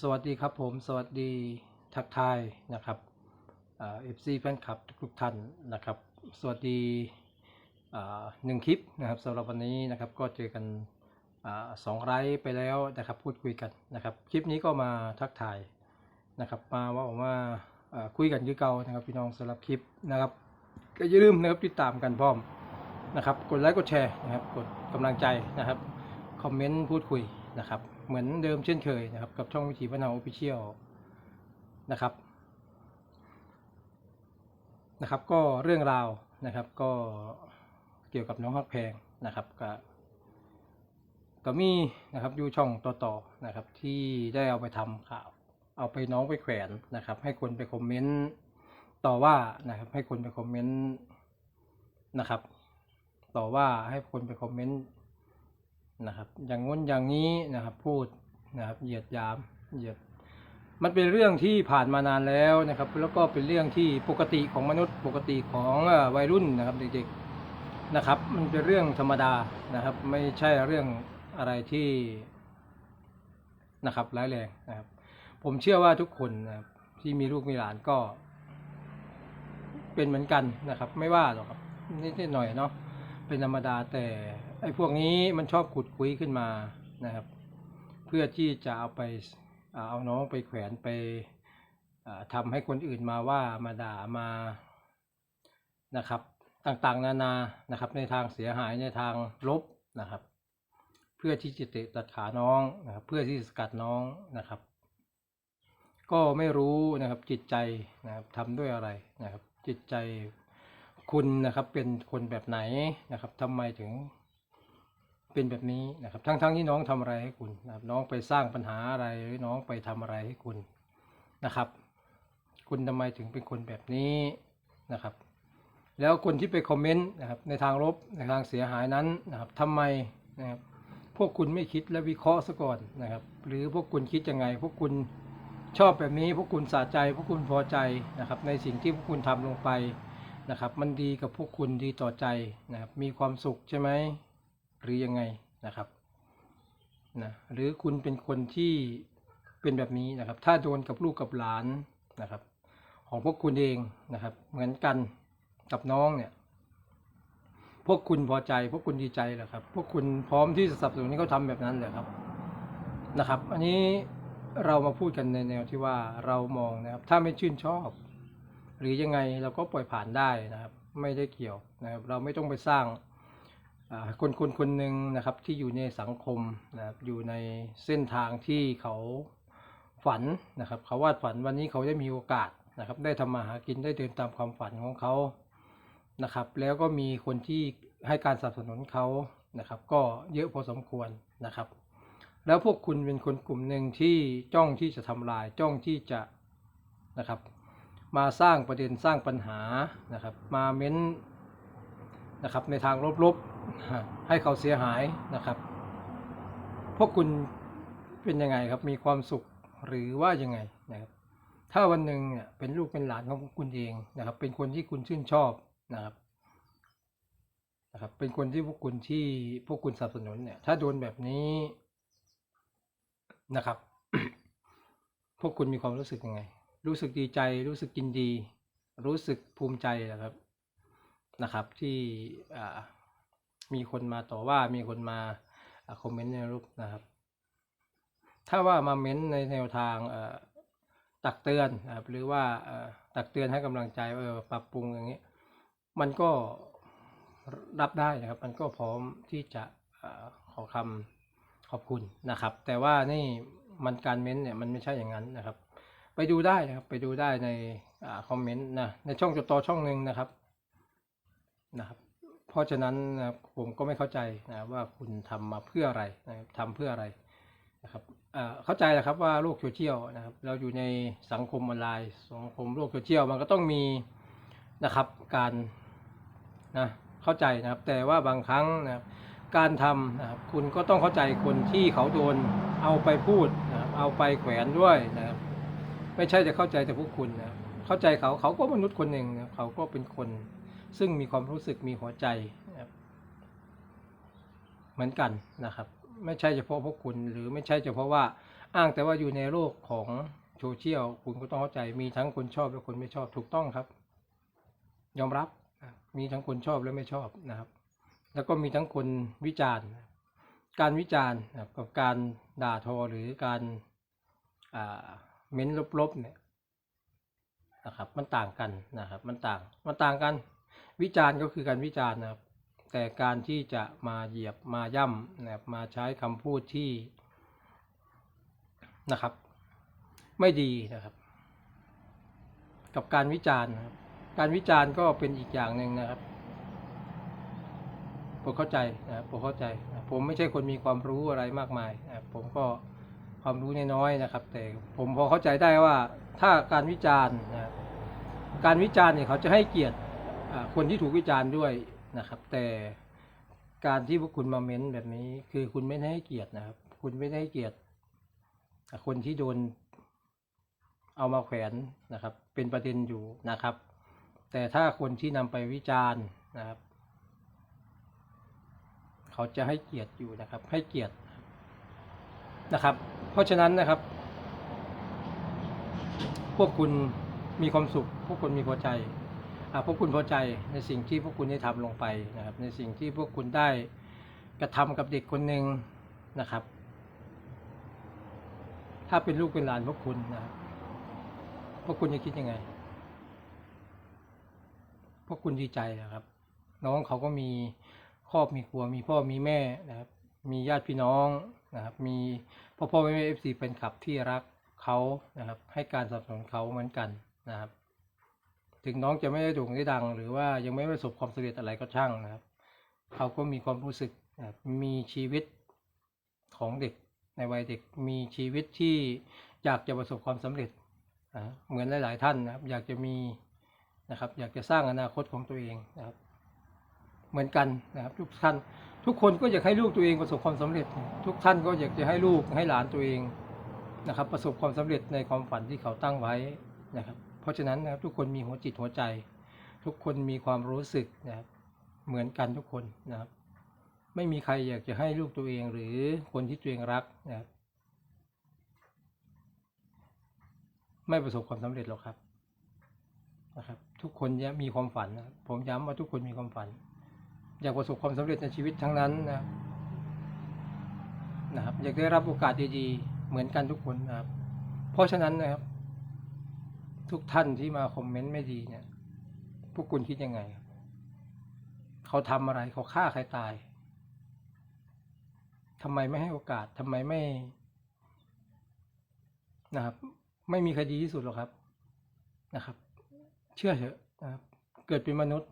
สวัสดีครับผมสวัสดีทักทายนะครับเอฟซีแฟนคลับทุกท่านนะครับ สวัสดีหนึ่งคลิปนะครับสำหรับวันนี้นะครับก็เจอกันอสองไลฟ์ไปแล้วนะครับพูดคุยกันนะครับ คลิปนี้ก็มาทักทายนะครับมาว่าออกมาอ่าคุยกันคือเก่านะครับพี่น้องสำหรับคลิปนะครับ ก็อย่าลืมนะครับติดตามกันพร้อมนะครับ กดไลค์กดแชร์นะครับกดกำลังใจนะครับคอมเมนต์พูดคุยนะครับ เหมือนเดิมเช่นเคยนะครับ กับช่องวิถีพนาออฟฟิเชียลนะครับนะครับ ก็เรื่องราวนะครับก็เกี่ยวกับน้องฮักแพงนะครับก็ก็มีนะครับอยู่ช่องต่อๆนะครับที่ได้เอาไปทำข่าว เอาไปน้องไปแขวนนะครับ ให้คนไปคอมเมนต์ต่อว่านะครับ ให้คนไปคอมเมนต์นะครับ ต่อว่าให้คนไปคอมเมนต์ นะครับ อย่างง้นอย่างนี้นะครับพูดนะครับเหยียดยามเหยียดมันเป็นเรื่องที่ผ่านมานานแล้วนะครับ แล้วก็เป็นเรื่องที่ปกติของมนุษย์ปกติของวัยรุ่นนะครับเด็กๆนะครับ มันเป็นเรื่องธรรมดานะครับ ไม่ใช่เรื่องอะไรที่นะครับร้ายแรงนะครับ ผมเชื่อว่าทุกคนนะครับที่มีลูกมีหลานก็ เป็นเหมือนกันนะครับ ไม่ว่าหรอกครับนิดๆหน่อยเนาะเป็นธรรมดาแต่ ไอ้พวกนี้มันชอบขุดคุยขึ้นมานะครับ เพื่อที่จะเอาไปเอาน้องไปแขวนไปอ่าทำให้คนอื่นมาว่ามาด่ามานะครับ ต่างๆ นานานะครับ ในทางเสียหายในทางลบนะครับ เพื่อที่จะเตะตัดขาน้องนะครับ เพื่อที่จะสกัดน้องนะครับ ก็ไม่รู้นะครับจิตใจนะครับทำด้วยอะไรนะครับ จิตใจคุณนะครับเป็นคนแบบไหนนะครับทำไมถึง เป็นแบบนี้นะครับ ทั้งๆทที่น้องทำอะไรให้คุณนะครับ น้องไปสร้างปัญหาอะไรหรือน้องไปทำอะไรให้คุณนะครับ คุณทำไมถึงเป็นคนแบบนี้นะครับ แล้วคนที่ไปคอมเมนต์นะครับในทางลบในทางเสียหายนั้นนะครับทำไมนะครับพวกคุณไม่คิดและวิเคราะห์ซะก่อนนะครับ หรือพวกคุณคิดยังไง พวกคุณชอบแบบนี้ พวกคุณสะใจ พวกคุณพอใจนะครับ ในสิ่งที่พวกคุณทำลงไปนะครับ มันดีกับพวกคุณดีต่อใจนะครับ มีความสุขใช่ไหม หรือยังไงนะครับนะหรือคุณเป็นคนที่เป็นแบบนี้นะครับ ถ้าโดนกับลูกกับหลานนะครับ ของพวกคุณเองนะครับ เหมือนกันกับน้องเนี่ย พวกคุณพอใจ พวกคุณดีใจเหรอครับ พวกคุณพร้อมที่จะสนับสนุนให้เขาทำแบบนั้นเหรอครับนะครับ อันนี้เรามาพูดกันในแนวที่ว่าเรามองนะครับ ถ้าไม่ชื่นชอบ หรือยังไงเราก็ปล่อยผ่านได้นะครับ ไม่ได้เกี่ยวนะครับ เราไม่ต้องไปสร้าง คนคนคนหนึ่งนะครับที่อยู่ในสังคมนะครับอยู่ในเส้นทางที่เขาฝันนะครับเขาวาดฝันวันนี้เขาได้มีโอกาสนะครับได้ทำมาหากินได้เดินตามความฝันของเขานะครับแล้วก็มีคนที่ให้การสนับสนุนเขานะครับก็เยอะพอสมควรนะครับ แล้วพวกคุณเป็นคนกลุ่มหนึ่งที่จ้องที่จะทำลายจ้องที่จะนะครับมาสร้างประเด็นสร้างปัญหานะครับมาเม้นนะครับในทางลบๆ ให้เขาเสียหายนะครับ พวกคุณเป็นยังไงครับ มีความสุขหรือว่ายังไงนะครับ ถ้าวันหนึ่งเนี่ยเป็นลูกเป็นหลานของคุณเองนะครับ เป็นคนที่คุณชื่นชอบนะครับนะครับ เป็นคนที่พวกคุณที่พวกคุณสนับสนุนเนี่ย ถ้าโดนแบบนี้นะครับ พวกคุณมีความรู้สึกยังไง รู้สึกดีใจ รู้สึกยินดี รู้สึกภูมิใจนะครับนะครับ ที่อ่า มีคนมาต่อว่ามีคนมาอคอมเมนต์ในรูปนะครับ ถ้าว่ามาเม้นในแนวทางตักเตือนนะครับหรือว่าตักเตือนให้กำลังใจเออปรับปรุงอย่างนี้ มันก็รับได้นะครับ มันก็พร้อมที่จะอขอคำขอบคุณนะครับ แต่ว่านี่มันการเม้นเนี่ยมันไม่ใช่อย่างนั้นนะครับ ไปดูได้นะครับ ไปดูได้ในอคอมเมนต์นะในช่องจดต่อช่องหนึ่งนะครับนะครับ ราะฉะนั้นนะครับผมก็ไม่เข้าใจนะว่าคุณทำมาเพื่ออะไรนะครับทำเพื่ออะไรนะครับเข้าใจแหละครับว่าโลกโซเชียลนะครับ เราอยู่ในสังคมออนไลน์สังคมโลกโซเชียลมันก็ต้องมีนะครับการนะเข้าใจนะครับ แต่ว่าบางครั้งนะครับการทำนะครับคุณก็ต้องเข้าใจคนที่เขาโดนเอาไปพูดนะครับเอาไปแขวนด้วยนะครับไม่ใช่จะเข้าใจแต่พวกคุณนะครับเข้าใจเขาเขาก็มนุษย์คนหนึ่งนะเขาก็เป็นคน ซึ่งมีความรู้สึกมีหัวใจเหมือนกันนะครับ ไม่ใช่เฉพาะพวกคุณหรือไม่ใช่เฉพาะว่าอ้างแต่ว่าอยู่ในโลกของโซเชียลคุณก็ต้องเข้าใจมีทั้งคนชอบและคนไม่ชอบถูกต้องครับ ยอมรับมีทั้งคนชอบและไม่ชอบนะครับ แล้วก็มีทั้งคนวิจารณ์ การวิจารณ์กับการด่าทอหรือการเม้นลบๆเนี่ยนะครับมันต่างกันนะครับมันต่างมันต่างกัน วิจารณ์ก็คือการวิจารณ์นะครับ แต่การที่จะมาเหยียบมาย่ำนะครับมาใช้คำพูดที่นะครับ ไม่ดีนะครับ กับการวิจารณ์นะครับ การวิจารณ์ก็เป็นอีกอย่างหนึ่งนะครับผมเข้าใจนะผมเข้าใจนะผมไม่ใช่คนมีความรู้อะไรมากมายนะผมก็ความรู้น้อยๆนะครับ แต่ผมพอเข้าใจได้ว่าถ้าการวิจารณ์นะการวิจารณ์เนี่ยเขาจะให้เกียรติ คนที่ถูกวิจารณ์ด้วยนะครับ แต่การที่พวกคุณมาเม้นแบบนี้ คือคุณไม่ได้ให้เกียรตินะครับ คุณไม่ได้ให้เกียรติคนที่โดนเอามาแขวนนะครับ เป็นประเด็นอยู่นะครับ แต่ถ้าคนที่นำไปวิจารณ์นะครับ เขาจะให้เกียรติอยู่นะครับ ให้เกียรตินะครับ เพราะฉะนั้นนะครับ พวกคุณมีความสุข พวกคุณมีพอใจ พวกคุณพอใจในสิ่งที่พวกคุณได้ทำลงไปนะครับ ในสิ่งที่พวกคุณได้กระทำกับเด็กคนหนึ่งนะครับ ถ้าเป็นลูกเป็นหลานพวกคุณนะครับพวกคุณจะคิดยังไง พวกคุณดีใจนะครับ น้องเขาก็มีครอบมีครัว มีพ่อมีแม่นะครับ มีญาติพี่น้องนะครับ มีพ่อพ่อแม่แม่เอฟซีเป็นขับที่รักเขานะครับ ให้การสนับสนุนเขาเหมือนกันนะครับ ถึงน้องจะไม่ได้โด่งได้ดัง หรือว่ายังไม่ประสบความสำเร็จอะไรก็ช่างนะครับ เขาก็มีความรู้สึกมีชีวิตของเด็กในวัยเด็กมีชีวิตที่อยากจะประสบความสำเร็จนะเหมือนหลาย ๆ ท่านนะครับ อยากจะมีนะครับ อยากจะสร้างอนาคตของตัวเองนะครับ เหมือนกันนะครับ ทุกท่าน ทุกคนก็อยากให้ลูกตัวเองประสบความสำเร็จ ทุกท่านก็อยากจะให้ลูกให้หลานตัวเองนะครับ ประสบความสำเร็จในความฝันที่เขาตั้งไว้นะครับ ราะฉะนั้นนะครับทุกคนมีหัวจิตหัวใจ ทุกคนมีความรู้สึกนะครับเหมือนกันทุกคนนะครับ ไม่มีใครอยากจะให้ลูกตัวเองหรือคนที่ตัวเองรักนะครับไม่ประสบความสำเร็จหรอกครับนะครับ ทุกคนเนี่ยมีความฝันนะผมย้ำว่าทุกคนมีความฝัน อยากประสบความสำเร็จในชีวิตทั้งนั้นนะนะครับ อยากได้รับโอกาสดีๆเหมือนกันทุกคนนะครับ เพราะฉะนั้นนะครับ ทุกท่านที่มาคอมเมนต์ไม่ดีเนี่ย พวกคุณคิดยังไงครับเขาทำอะไรเขาฆ่าใครตายทำไมไม่ให้โอกาสทำไมไม่ นะครับ ไม่มีคดีที่สุดหรอกครับนะครับ เชื่อเถอะนะครับ เกิดเป็นมนุษย์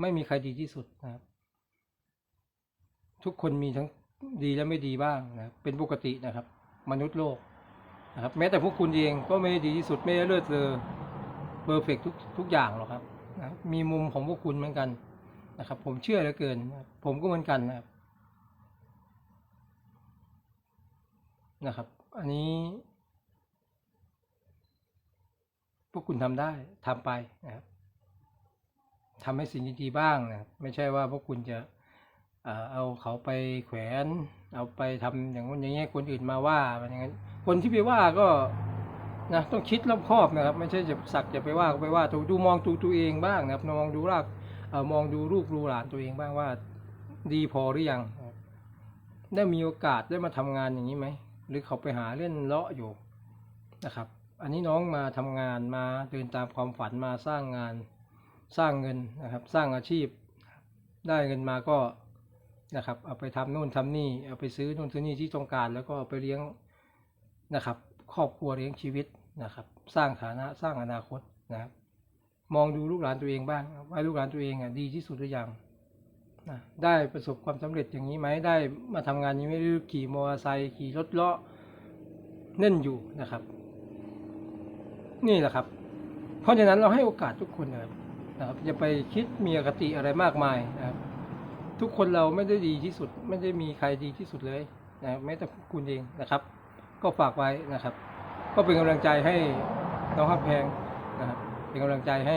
ไม่มีใครดีที่สุดนะครับ ทุกคนมีทั้งดีและไม่ดีบ้างนะครับเป็นปกตินะครับ มนุษย์โลก นะครับแม้แต่พวกคุณเองก็ไม่ได้ดีที่สุดไม่ได้เลิศเลอเพอร์เฟกทุกทุกอย่างหรอกครับนะมีมุมของพวกคุณเหมือนกันนะครับ ผมเชื่อเหลือเกิน ผมก็เหมือนกันนะครับนะครับ อันนี้ พวกคุณทำได้ทำไปนะครับทำให้สิ่งดีๆบ้างนะครับไม่ใช่ว่าพวกคุณจะเอาเขาไปแขวน เอาไปทำอย่างนู้นอย่างนี้คนอื่นมาว่ามันอย่างนั้น คนที่ไปว่าก็นะต้องคิดรอบคอบนะครับ ไม่ใช่จะสักจะไปว่าก็ไปว่าดูดูมองตัวตัวเองบ้างนะครับมองดูรากเอ่อมองดูรูปรูหลานตัวเองบ้างว่าดีพอหรือยัง ได้มีโอกาสได้มาทำงานอย่างนี้ไหมหรือเขาไปหาเล่นเลาะอยู่นะครับ อันนี้น้องมาทำงานมาเดินตามความฝันมาสร้างงานสร้างเงินนะครับ สร้างอาชีพ ได้เงินมาก็นะครับ เอาไปทำนู่นทำนี่เอาไปซื้อนู่นซื้อนี่ที่ต้องการ แล้วก็เอาไปเลี้ยง นะครับ ครอบครัวเลี้ยงชีวิตนะครับ สร้างฐานะสร้างอนาคตนะครับ มองดูลูกหลานตัวเองบ้างว่าลูกหลานตัวเองอะดีที่สุดหรือยังนะได้ประสบความสำเร็จอย่างนี้ไหมได้มาทำงานนี้ไหม่หรือขี่มอเตอร์ไซค์ขี่รถเลาะเน่นอยู่นะครับ นี่แหละครับ เพราะฉะนั้นเราให้โอกาสทุกคนนะครับนะครับอย่าไปคิดมีอคติอะไรมากมายนะครับ ทุกคนเราไม่ได้ดีที่สุด ไม่ได้มีใครดีที่สุดเลยนะแม้แต่คุณเองนะครับ ก็ฝากไว้นะครับ ก็เป็นกำลังใจให้น้องฮับแพงนะครับ เป็นกำลังใจให้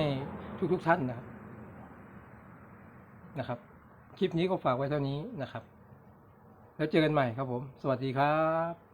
ทุกๆทท่านนะครับนะครับ คลิปนี้ก็ฝากไว้เท่านี้นะครับ แล้วเจอกันใหม่ครับผม สวัสดีครับ